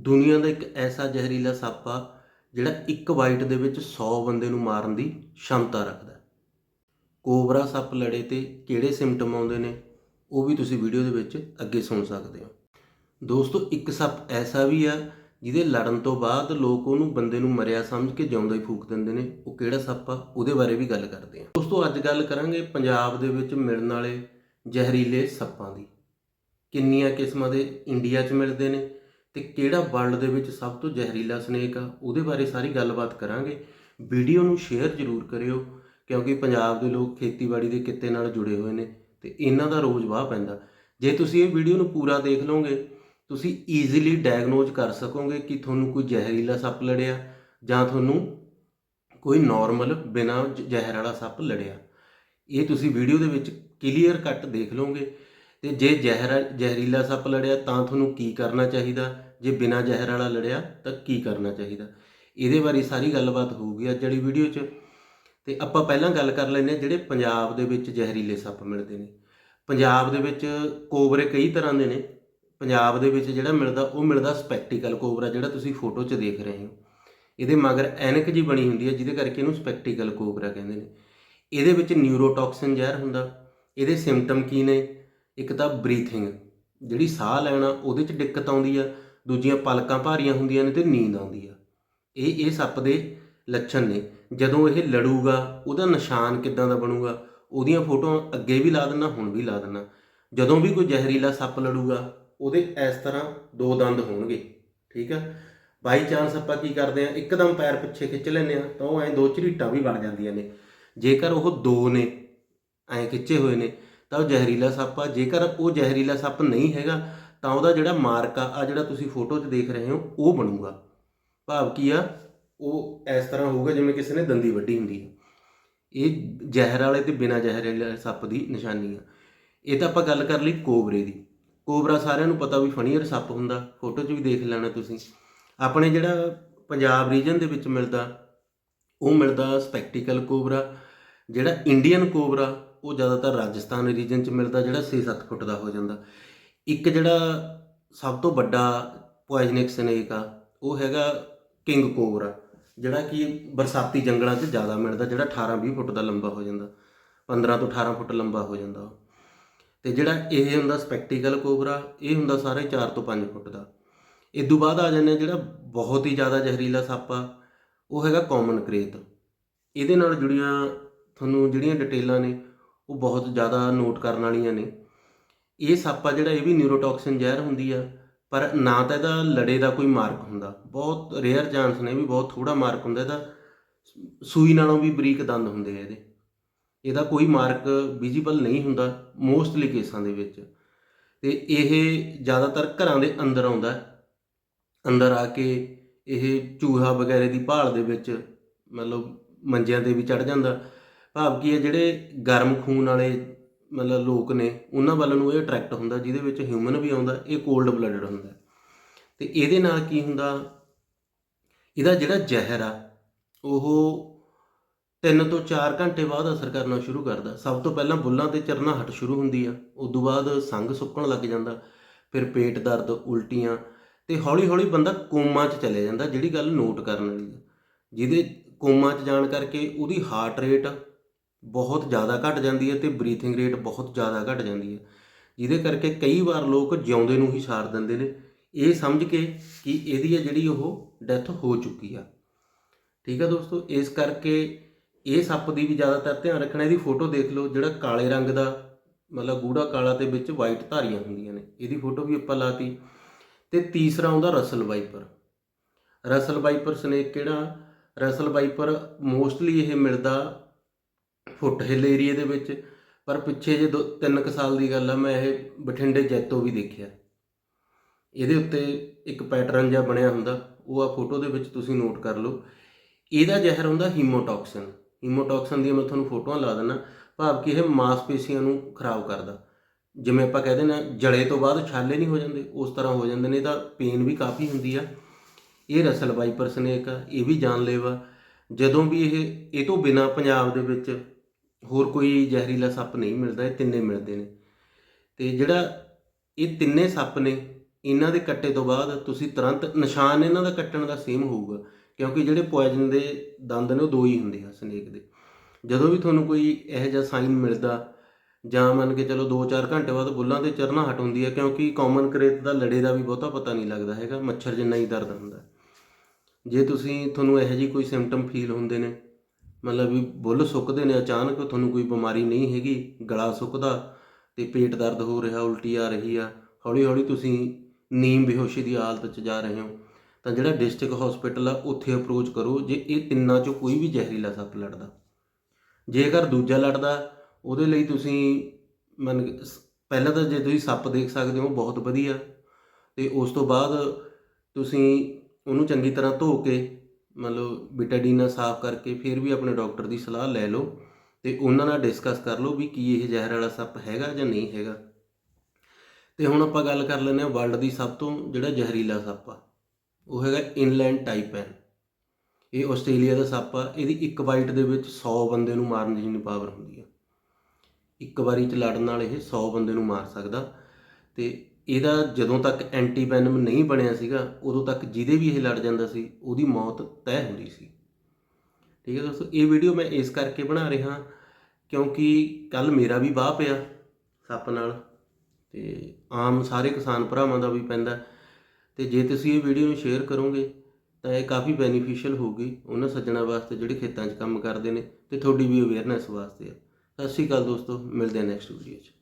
ਦੁਨੀਆ ਦਾ ਇੱਕ ਐਸਾ ਜ਼ਹਿਰੀਲਾ ਸੱਪ ਆ ਜਿਹੜਾ ਇੱਕ ਬਾਈਟ ਦੇ ਵਿੱਚ 100 ਬੰਦੇ ਨੂੰ ਮਾਰਨ ਦੀ ਸ਼ਮਤਾ ਰੱਖਦਾ ਕੋਬਰਾ ਸੱਪ ਲੜੇ ਤੇ ਕਿਹੜੇ ਸਿੰਪਟਮ ਆਉਂਦੇ ਨੇ, ਉਹ ਵੀ ਤੁਸੀਂ ਵੀਡੀਓ ਦੇ ਵਿੱਚ ਅੱਗੇ ਸੁਣ ਸਕਦੇ ਹੋ। ਦੋਸਤੋ, ਇੱਕ ਸੱਪ ਐਸਾ ਵੀ ਆ ਜਿਹਦੇ ਲੜਨ ਤੋਂ ਬਾਅਦ ਲੋਕ ਉਹਨੂੰ ਬੰਦੇ ਨੂੰ ਮਰਿਆ ਸਮਝ ਕੇ ਜਿਉਂਦਾ ਹੀ ਫੂਕ ਦਿੰਦੇ ਨੇ। ਉਹ ਕਿਹੜਾ ਸੱਪ ਆ, ਉਹਦੇ ਬਾਰੇ ਵੀ ਗੱਲ ਕਰਦੇ ਆ ਦੋਸਤੋ, ਅੱਜ ਗੱਲ ਕਰਾਂਗੇ ਪੰਜਾਬ ਦੇ ਵਿੱਚ ਮਿਲਣ ਵਾਲੇ ਜ਼ਹਿਰੀਲੇ ਸੱਪਾਂ ਦੀ। ਕਿੰਨੀਆਂ ਕਿਸਮਾਂ ਦੇ ਇੰਡੀਆ 'ਚ ਮਿਲਦੇ ਨੇ ਤੇ ਕਿਹੜਾ ਵਰਲਡ ਦੇ ਵਿੱਚ ਸਭ ਤੋਂ ਜ਼ਹਿਰੀਲਾ ਸਨੇਕ ਆ, ਉਹਦੇ ਬਾਰੇ ਸਾਰੀ ਗੱਲਬਾਤ ਕਰਾਂਗੇ। ਵੀਡੀਓ ਨੂੰ ਸ਼ੇਅਰ ਜ਼ਰੂਰ ਕਰਿਓ, ਕਿਉਂਕਿ ਪੰਜਾਬ ਦੇ ਲੋਕ ਖੇਤੀਬਾੜੀ ਦੇ ਕਿੱਤੇ ਨਾਲ ਜੁੜੇ ਹੋਏ ਨੇ ਤੇ ਇਹਨਾਂ ਦਾ ਰੋਜ਼ ਵਾਹ ਪੈਂਦਾ। ਜੇ ਤੁਸੀਂ ਇਹ ਵੀਡੀਓ ਨੂੰ ਪੂਰਾ ਦੇਖ ਲਓਗੇ, ਤੁਸੀਂ ਈਜ਼ੀਲੀ ਡਾਇਗਨੋਜ਼ ਕਰ ਸਕੋਗੇ ਕਿ ਤੁਹਾਨੂੰ ਕੋਈ ਜ਼ਹਿਰੀਲਾ ਸੱਪ ਲੜਿਆ ਜਾਂ ਤੁਹਾਨੂੰ ਕੋਈ ਨਾਰਮਲ ਬਿਨਾ ਜ਼ਹਿਰ ਵਾਲਾ ਸੱਪ ਲੜਿਆ। ਇਹ ਤੁਸੀਂ ਵੀਡੀਓ ਦੇ ਵਿੱਚ ਕਲੀਅਰ ਕੱਟ ਦੇਖ ਲਓਗੇ। ਤੇ ਜੇ ਜ਼ਹਿਰ ਜ਼ਹਿਰੀਲਾ ਸੱਪ ਲੜਿਆ ਤਾਂ ਤੁਹਾਨੂੰ ਕੀ ਕਰਨਾ ਚਾਹੀਦਾ? ਜੇ ਬਿਨਾਂ ਜ਼ਹਿਰ ਵਾਲਾ ਲੜਿਆ ਤਾਂ ਕੀ ਕਰਨਾ ਚਾਹੀਦਾ? ਇਹਦੇ ਬਾਰੇ ਸਾਰੀ ਗੱਲਬਾਤ ਹੋਊਗੀ ਅੱਜ ਵਾਲੀ ਵੀਡੀਓ 'ਚ। ਤੇ ਆਪਾਂ ਪਹਿਲਾਂ ਗੱਲ ਕਰ ਲੈਂਦੇ ਹਾਂ ਜਿਹੜੇ ਪੰਜਾਬ ਦੇ ਵਿੱਚ ਜ਼ਹਿਰੀਲੇ ਸੱਪ ਮਿਲਦੇ ਨੇ। ਪੰਜਾਬ ਦੇ ਵਿੱਚ ਕੋਬਰੇ ਕਈ ਤਰ੍ਹਾਂ ਦੇ ਨੇ। ਪੰਜਾਬ ਦੇ ਵਿੱਚ ਜਿਹੜਾ ਮਿਲਦਾ, ਉਹ ਮਿਲਦਾ ਸਪੈਕਟੀਕਲ ਕੋਬਰਾ ਜਿਹੜਾ ਤੁਸੀਂ ਫੋਟੋ 'ਚ ਦੇਖ ਰਹੇ ਹੋ। ਇਹਦੇ ਮਗਰ ਐਨਕ ਜੀ ਬਣੀ ਹੁੰਦੀ ਹੈ, ਜਿਹਦੇ ਕਰਕੇ ਇਹਨੂੰ ਸਪੈਕਟੀਕਲ ਕੋਬਰਾ ਕਹਿੰਦੇ ਨੇ। ਇਹਦੇ ਵਿੱਚ ਨਿਊਰੋਟੌਕਸਿਨ ਜ਼ਹਿਰ ਹੁੰਦਾ। ਇਹਦੇ ਸਿੰਪਟਮ ਕੀ ਨੇ? ਇੱਕ ਤਾਂ ਬਰੀਥਿੰਗ ਜਿਹੜੀ ਸਾਹ ਲੈਣਾ ਉਹਦੇ 'ਚ ਦਿੱਕਤ ਆਉਂਦੀ ਆ, ਦੂਜੀਆਂ ਪਲਕਾਂ ਭਾਰੀਆਂ ਹੁੰਦੀਆਂ ਨੇ ਤੇ ਨੀਂਦ ਆਉਂਦੀ ਆ। ਇਹ ਇਹ ਸੱਪ ਦੇ ਲੱਛਣ ਨੇ। ਜਦੋਂ ਇਹ ਲੜੂਗਾ, ਉਹਦਾ ਨਿਸ਼ਾਨ ਕਿੱਦਾਂ ਦਾ ਬਣੂਗਾ, ਉਹਦੀਆਂ ਫੋਟੋਆਂ ਅੱਗੇ ਵੀ ਲਾ ਦਿੰਨਾ ਹੁਣ ਵੀ ਲਾ ਦਿੰਨਾ ਜਦੋਂ ਵੀ ਕੋਈ ਜ਼ਹਿਰੀਲਾ ਸੱਪ ਲੜੂਗਾ, ਉਹਦੇ ਇਸ ਤਰ੍ਹਾਂ ਦੋ ਦੰਦ ਹੋਣਗੇ, ਠੀਕ ਆ? ਬਾਈ ਚਾਂਸ ਆਪਾਂ ਕੀ ਕਰਦੇ ਆ, ਇੱਕਦਮ ਪੈਰ ਪਿੱਛੇ ਖਿੱਚ ਲੈਂਦੇ ਆ, ਤਾਂ ਉਹ ਐਂ ਦੋ ਝਰੀਟਾਂ ਵੀ ਬਣ ਜਾਂਦੀਆਂ ਨੇ। ਜੇਕਰ ਉਹ ਦੋ ਨੇ, ਐਂ ਖਿੱਚੇ ਹੋਏ ਨੇ ਤਾਂ ਉਹ ਜ਼ਹਿਰੀਲਾ ਸੱਪ ਆ। ਜੇਕਰ ਉਹ ਜ਼ਹਿਰੀਲਾ ਸੱਪ ਨਹੀਂ ਹੈਗਾ, ਤਾਂ ਉਹਦਾ ਜਿਹੜਾ ਮਾਰਕ ਆ ਆ ਜਿਹੜਾ ਤੁਸੀਂ ਫੋਟੋ 'ਚ ਦੇਖ ਰਹੇ ਹੋ, ਉਹ ਬਣੂਗਾ। ਭਾਵ ਕੀ ਆ, ਉਹ ਇਸ ਤਰ੍ਹਾਂ ਹੋਊਗਾ ਜਿਵੇਂ ਕਿਸੇ ਨੇ ਦੰਦੀ ਵੱਢੀ ਹੁੰਦੀ ਹੈ ਇਹ ਜ਼ਹਿਰ ਵਾਲੇ ਤੇ ਬਿਨਾ ਜ਼ਹਿਰ ਵਾਲੇ ਸੱਪ ਦੀ ਨਿਸ਼ਾਨੀ ਆ। ਇਹ ਤਾਂ ਆਪਾਂ ਗੱਲ ਕਰ ਲਈ ਕੋਬਰੇ ਦੀ। ਕੋਬਰਾ ਸਾਰਿਆਂ ਨੂੰ ਪਤਾ ਵੀ ਫਨੀਅਰ ਸੱਪ ਹੁੰਦਾ। ਫੋਟੋ 'ਚ ਵੀ ਦੇਖ ਲੈਣਾ ਤੁਸੀਂ। ਆਪਣੇ ਜਿਹੜਾ ਪੰਜਾਬ ਰੀਜਨ ਦੇ ਵਿੱਚ ਮਿਲਦਾ, ਉਹ ਮਿਲਦਾ ਸਪੈਕਟੀਕਲ ਕੋਬਰਾ। ਜਿਹੜਾ ਇੰਡੀਅਨ ਕੋਬਰਾ ਉਹ ਜ਼ਿਆਦਾਤਰ ਰਾਜਸਥਾਨ ਰੀਜਨ 'ਚ ਮਿਲਦਾ, ਜਿਹੜਾ 6-7 ਫੁੱਟ ਦਾ ਹੋ ਜਾਂਦਾ। ਇੱਕ ਜਿਹੜਾ ਸਭ ਤੋਂ ਵੱਡਾ ਪੋਇਜ਼ਨਿਕ ਸਨੇਕ ਆ, ਉਹ ਹੈਗਾ ਕਿੰਗ ਕੋਬਰਾ ਜਿਹੜਾ ਕਿ ਬਰਸਾਤੀ ਜੰਗਲਾਂ 'ਚ ਜ਼ਿਆਦਾ ਮਿਲਦਾ, ਜਿਹੜਾ 18-20 ਫੁੱਟ ਦਾ ਲੰਬਾ ਹੋ ਜਾਂਦਾ 15 ਤੋਂ 18 ਫੁੱਟ ਲੰਬਾ ਹੋ ਜਾਂਦਾ ਉਹ। ਤੇ ਜਿਹੜਾ ਇਹ ਹੁੰਦਾ ਸਪੈਕਟੀਕਲ ਕੋਬਰਾ ਇਹ ਹੁੰਦਾ ਸਾਰੇ ਹੀ 4 ਤੋਂ 5 ਫੁੱਟ ਦਾ। ਇਦੋਂ ਬਾਅਦ ਆ ਜਾਂਦੇ ਜਿਹੜਾ ਬਹੁਤ ਹੀ ਜ਼ਿਆਦਾ ਜ਼ਹਿਰੀਲਾ ਸੱਪ ਆ, ਉਹ ਹੈਗਾ ਕਾਮਨ ਕਰੇਤ ਇਹਦੇ ਨਾਲ ਜੁੜੀਆਂ ਤੁਹਾਨੂੰ ਜਿਹੜੀਆਂ ਡਿਟੇਲਾਂ ਨੇ ਉਹ ਬਹੁਤ ਜ਼ਿਆਦਾ ਨੋਟ ਕਰਨ ਵਾਲੀਆਂ ਨੇ। ਇਹ ਸੱਪ ਜਿਹੜਾ ਇਹ ਵੀ ਨਿਊਰੋਟੌਕਸਿਨ ਜ਼ਹਿਰ ਹੁੰਦੀ ਆ, ਪਰ ਨਾ ਤਾਂ ਇਹਦਾ ਲੜੇ ਦਾ ਕੋਈ ਮਾਰਕ ਹੁੰਦਾ। ਬਹੁਤ ਰੇਅਰ ਚਾਂਸ ਨੇ ਵੀ, ਬਹੁਤ ਥੋੜਾ ਮਾਰਕ ਹੁੰਦਾ। ਇਹਦਾ ਸੂਈ ਨਾਲੋਂ ਵੀ ਬਰੀਕ ਦੰਦ ਹੁੰਦੇ ਆ ਇਹਦੇ। ਇਹਦਾ ਕੋਈ ਮਾਰਕ ਵਿਜ਼ੀਬਲ ਨਹੀਂ ਹੁੰਦਾ ਮੋਸਟਲੀ ਕੇਸਾਂ ਦੇ ਵਿੱਚ। ਤੇ ਇਹ ਜ਼ਿਆਦਾਤਰ ਘਰਾਂ ਦੇ ਅੰਦਰ ਆਉਂਦਾ। ਅੰਦਰ ਆ ਕੇ ਇਹ ਚੂਹਾ ਵਗੈਰੇ ਦੀ ਭਾਲ ਦੇ ਵਿੱਚ ਮਤਲਬ ਮੰਜਿਆਂ ਤੇ ਵੀ ਚੜ ਜਾਂਦਾ। ਭਾਵ ਕੀ ਹੈ ਜਿਹੜੇ ਗਰਮ ਖੂਨ ਵਾਲੇ ਮਤਲਬ ਲੋਕ ਨੇ, ਉਹਨਾਂ ਵੱਲ ਨੂੰ ਇਹ ਅਟਰੈਕਟ ਹੁੰਦਾ, ਜਿਹਦੇ ਵਿੱਚ ਹਿਊਮਨ ਵੀ ਆਉਂਦਾ, ਇਹ ਕੋਲਡ ਬਲੱਡਡ ਹੁੰਦਾ। ਤੇ ਇਹਦੇ ਨਾਲ ਕੀ ਹੁੰਦਾ? ਇਹਦਾ ਜਿਹੜਾ ਜ਼ਹਿਰ ਆ, ਉਹ 3 ਤੋਂ 4 ਘੰਟੇ ਬਾਅਦ ਅਸਰ ਕਰਨਾ ਸ਼ੁਰੂ ਕਰਦਾ। ਸਭ ਤੋਂ ਪਹਿਲਾਂ ਬੁੱਲਾਂ ਤੇ ਚਰਨਾਹਟ ਸ਼ੁਰੂ ਹੁੰਦੀ ਆ ਉਸ ਤੋਂ ਬਾਅਦ ਸੰਗ ਸੁੱਕਣ ਲੱਗ ਜਾਂਦਾ, ਫਿਰ ਪੇਟ ਦਰਦ ਉਲਟੀਆਂ, ਤੇ ਹੌਲੀ ਹੌਲੀ ਬੰਦਾ ਕੋਮਾ 'ਚ ਚਲੇ ਜਾਂਦਾ, ਜਿਹੜੀ ਗੱਲ ਨੋਟ ਕਰਨ ਵਾਲੀ ਆ। ਜਿਹਦੇ ਕੋਮਾ 'ਚ ਜਾਣ ਕਰਕੇ ਉਹਦੀ ਹਾਰਟ ਰੇਟ ਬਹੁਤ ਜ਼ਿਆਦਾ ਘਟ ਜਾਂਦੀ ਹੈ ਤੇ ਬਰੀਥਿੰਗ ਰੇਟ ਬਹੁਤ ਜ਼ਿਆਦਾ ਘਟ ਜਾਂਦੀ ਹੈ। ਜਿਹਦੇ ਕਰਕੇ ਕਈ ਵਾਰ ਲੋਕ ਜਿਉਂਦੇ ਨੂੰ ਹੀ ਸਾਰ ਦਿੰਦੇ ਨੇ। ਇਹ ਸਮਝ ਕੇ ਕਿ ਇਹਦੀ ਹੈ ਜਿਹੜੀ ਉਹ ਡੈਥ ਹੋ ਚੁੱਕੀ ਆ। ਠੀਕ ਆ ਦੋਸਤੋ, ਇਸ ਕਰਕੇ ਇਹ ਸੱਪ ਦੀ ਵੀ ਜ਼ਿਆਦਾਤਰ ਧਿਆਨ ਰੱਖਣਾ, ਇਹਦੀ ਫੋਟੋ ਦੇਖ ਲਓ, ਜਿਹੜਾ ਕਾਲੇ ਰੰਗ ਦਾ, ਮਤਲਬ ਗੂੜਾ ਕਾਲਾ ਤੇ ਵਿੱਚ ਵਾਈਟ ਧਾਰੀਆਂ ਹੁੰਦੀਆਂ ਨੇ। ਇਹਦੀ ਫੋਟੋ ਵੀ ਆਪਾਂ ਲਾਤੀ। ਤੇ ਤੀਸਰਾ ਆਉਂਦਾ Russell viper. Russell viper snake ਕਿਹੜਾ? ਰਸਲ ਵਾਈਪਰ ਮੋਸਟਲੀ ਇਹ ਮਿਲਦਾ ਫੁੱਟ ਹਿੱਲ ਏਰੀਏ ਦੇ ਵਿੱਚ, ਪਰ ਪਿੱਛੇ ਜੇ 3 ਸਾਲ ਦੀ ਗੱਲ ਆ, ਮੈਂ ਇਹ ਬਠਿੰਡੇ ਜੈਤੋ ਵੀ ਦੇਖਿਆ। ਇਹਦੇ ਉੱਤੇ ਇੱਕ ਪੈਟਰਨ ਜਿਹਾ ਬਣਿਆ ਹੁੰਦਾ, ਉਹ ਆ ਫੋਟੋ ਦੇ ਵਿੱਚ ਤੁਸੀਂ ਨੋਟ ਕਰ ਲਓ। ਇਹਦਾ ਜ਼ਹਿਰ ਹੁੰਦਾ ਹੀਮੋਟੌਕਸਿਨ। ਹੀਮੋਟੌਕਸਿਨ ਦੀਆਂ ਮੈਂ ਤੁਹਾਨੂੰ ਫੋਟੋਆਂ ਲਾ ਦਿੰਦਾ ਭਾਵ ਕਿ ਇਹ ਮਾਸਪੇਸ਼ੀਆਂ ਨੂੰ ਖਰਾਬ ਕਰਦਾ। ਜਿਵੇਂ ਆਪਾਂ ਕਹਿੰਦੇ ਨਾ ਜਲੇ ਤੋਂ ਬਾਅਦ ਛਾਲੇ ਨਹੀਂ ਹੋ ਜਾਂਦੇ, ਉਸ ਤਰ੍ਹਾਂ ਹੋ ਜਾਂਦੇ ਨੇ, ਤਾਂ ਪੇਨ ਵੀ ਕਾਫੀ ਹੁੰਦੀ ਆ। ਇਹ ਰਸਲ ਵਾਈਪਰ ਸਨੇਕ ਆ ਇਹ ਵੀ ਜਾਨਲੇਵਾ। ਜਦੋਂ ਵੀ ਇਹ ਇਹ ਤੋਂ ਬਿਨਾ ਪੰਜਾਬ ਦੇ ਵਿੱਚ ਹੋਰ ਕੋਈ ਜ਼ਹਿਰੀਲਾ ਸੱਪ ਨਹੀਂ ਮਿਲਦਾ, ਇਹ ਤਿੰਨੇ ਮਿਲਦੇ ਨੇ। ਤੇ ਜਿਹੜਾ ਇਹ ਤਿੰਨੇ ਸੱਪ ਨੇ, ਇਹਨਾਂ ਦੇ ਕੱਟੇ ਤੋਂ ਬਾਅਦ ਤੁਸੀਂ ਤੁਰੰਤ ਨਿਸ਼ਾਨ ਇਹਨਾਂ ਦਾ ਕੱਟਣ ਦਾ ਸੇਮ ਹੋਊਗਾ, ਕਿਉਂਕਿ ਜਿਹੜੇ ਪੋਇਜ਼ਨ ਦੇ ਦੰਦ ਨੇ ਉਹ ਦੋ ਹੀ ਹੁੰਦੇ ਆ ਸਨੇਕ ਦੇ। ਜਦੋਂ ਵੀ ਤੁਹਾਨੂੰ ਕੋਈ ਇਹੋ ਜਿਹਾ ਸਾਈਨ ਮਿਲਦਾ, ਜਾਂ ਮੰਨ ਕੇ ਚਲੋ 2-4 ਘੰਟੇ ਬਾਅਦ ਬੁੱਲਾਂ ਤੇ ਚਰਨਾ ਹਟ ਹੁੰਦੀ ਹੈ ਕਿਉਂਕਿ ਕਾਮਨ ਕਰੇਤ ਦਾ ਲੜੇ ਦਾ ਵੀ ਬਹੁਤਾ ਪਤਾ ਨਹੀਂ ਲੱਗਦਾ ਹੈਗਾ, ਮੱਛਰ ਜਿੰਨਾ ਹੀ ਦਰਦ ਹੁੰਦਾ। ਜੇ ਤੁਸੀਂ ਤੁਹਾਨੂੰ ਇਹੋ ਜਿਹੀ ਕੋਈ ਸਿੰਪਟਮ ਫੀਲ ਹੁੰਦੇ ਨੇ, ਮਤਲਬ ਵੀ ਬੁੱਲ ਸੁੱਕਦੇ ਨੇ ਅਚਾਨਕ, ਤੁਹਾਨੂੰ ਕੋਈ ਬਿਮਾਰੀ ਨਹੀਂ ਹੈਗੀ, ਗਲਾ ਸੁੱਕਦਾ ਤੇ ਪੇਟ ਦਰਦ ਹੋ ਰਿਹਾ, ਉਲਟੀ ਆ ਰਹੀ ਆ ਹੌਲੀ ਹੌਲੀ ਤੁਸੀਂ ਨੀਮ ਬੇਹੋਸ਼ੀ ਦੀ ਹਾਲਤ 'ਚ ਜਾ ਰਹੇ ਹੋ, ਤਾਂ ਜਿਹੜਾ ਡਿਸਟ੍ਰਿਕਟ ਹਸਪੀਟਲ ਆ, ਉੱਥੇ ਅਪਰੋਚ ਕਰੋ ਜੇ ਇਹ ਤਿੰਨਾਂ 'ਚੋਂ ਕੋਈ ਵੀ ਜ਼ਹਿਰੀਲਾ ਸੱਪ ਲੜਦਾ। ਜੇਕਰ ਦੂਜਾ ਲੜਦਾ, ਉਹਦੇ ਲਈ ਤੁਸੀਂ ਮੰਨ ਸ- ਪਹਿਲਾਂ ਤਾਂ ਜੇ ਤੁਸੀਂ ਸੱਪ ਦੇਖ ਸਕਦੇ ਹੋ ਬਹੁਤ ਵਧੀਆ, ਤੇ ਉਸ ਤੋਂ ਬਾਅਦ ਤੁਸੀਂ ਉਹਨੂੰ ਚੰਗੀ ਤਰ੍ਹਾਂ ਧੋ ਕੇ, ਮਤਲਬ ਬਿਟਾਡੀਨ ਨਾਲ ਸਾਫ਼ ਕਰਕੇ ਫਿਰ ਵੀ ਆਪਣੇ ਡਾਕਟਰ ਦੀ ਸਲਾਹ ਲੈ ਲਓ ਤੇ ਉਹਨਾਂ ਨਾਲ ਡਿਸਕਸ ਕਰ ਲਓ ਵੀ ਕੀ ਇਹ ਜ਼ਹਿਰ ਵਾਲਾ ਸੱਪ ਹੈਗਾ ਜਾਂ ਨਹੀਂ ਹੈਗਾ। ਤੇ ਹੁਣ ਆਪਾਂ ਗੱਲ ਕਰ ਲੈਂਦੇ ਹਾਂ ਵਰਲਡ ਦੀ ਸਭ ਤੋਂ ਜਿਹੜਾ ਜ਼ਹਿਰੀਲਾ ਸੱਪ ਆ, ਉਹ ਹੈਗਾ ਇਨਲੈਂਡ ਟਾਈਪੈਨ। ਇਹ ਆਸਟ੍ਰੇਲੀਆ ਦਾ ਸੱਪ ਆ, ਇਹਦੀ ਇੱਕ ਬਾਈਟ ਦੇ ਵਿੱਚ 100 ਬੰਦੇ ਨੂੰ ਮਾਰਨ ਦੀ ਜਿੰਨੀ ਪਾਵਰ ਹੁੰਦੀ ਆ। ਇੱਕ ਵਾਰੀ ਚ ਲੜਨ ਨਾਲ ਇਹ 100 ਬੰਦੇ ਨੂੰ ਮਾਰ ਸਕਦਾ ਤੇ ਇਹਦਾ ਜਦੋਂ ਤੱਕ ਐਂਟੀ ਵੈਨਮ ਨਹੀਂ ਬਣਿਆ ਸੀਗਾ, ਉਦੋਂ ਤੱਕ ਜਿਹਦੇ ਵੀ ਇਹ ਲੜ ਜਾਂਦਾ ਸੀ, ਉਹਦੀ ਮੌਤ ਤੈਅ ਹੁੰਦੀ ਸੀ। ਠੀਕ ਹੈ ਦੋਸਤੋ, ਇਹ ਵੀਡੀਓ ਮੈਂ ਇਸ ਕਰਕੇ ਬਣਾ ਰਿਹਾ ਕਿਉਂਕਿ ਕੱਲ ਮੇਰਾ ਵੀ ਬਾਹ ਪਿਆ ਸੱਪ ਨਾਲ ਤੇ ਆਮ ਸਾਰੇ ਕਿਸਾਨ ਭਰਾਵਾਂ ਦਾ ਵੀ ਪੈਂਦਾ। ਤੇ ਜੇ ਤੁਸੀਂ ਇਹ ਵੀਡੀਓ ਨੂੰ ਸ਼ੇਅਰ ਕਰੋਗੇ, ਤਾਂ ਇਹ ਕਾਫੀ ਬੈਨੀਫੀਸ਼ੀਅਲ ਹੋਊਗੀ ਉਹਨਾਂ ਸੱਜਣਾ ਵਾਸਤੇ ਜਿਹੜੇ ਖੇਤਾਂ 'ਚ ਕੰਮ ਕਰਦੇ ਨੇ ਤੇ ਤੁਹਾਡੀ ਵੀ ਅਵੇਅਰਨੈਸ ਵਾਸਤੇ ਆ। ਸਤਿ ਸ਼੍ਰੀ ਅਕਾਲ ਦੋਸਤੋ, ਮਿਲਦੇ ਹਾਂ ਨੈਕਸਟ ਵੀਡੀਓ 'ਚ।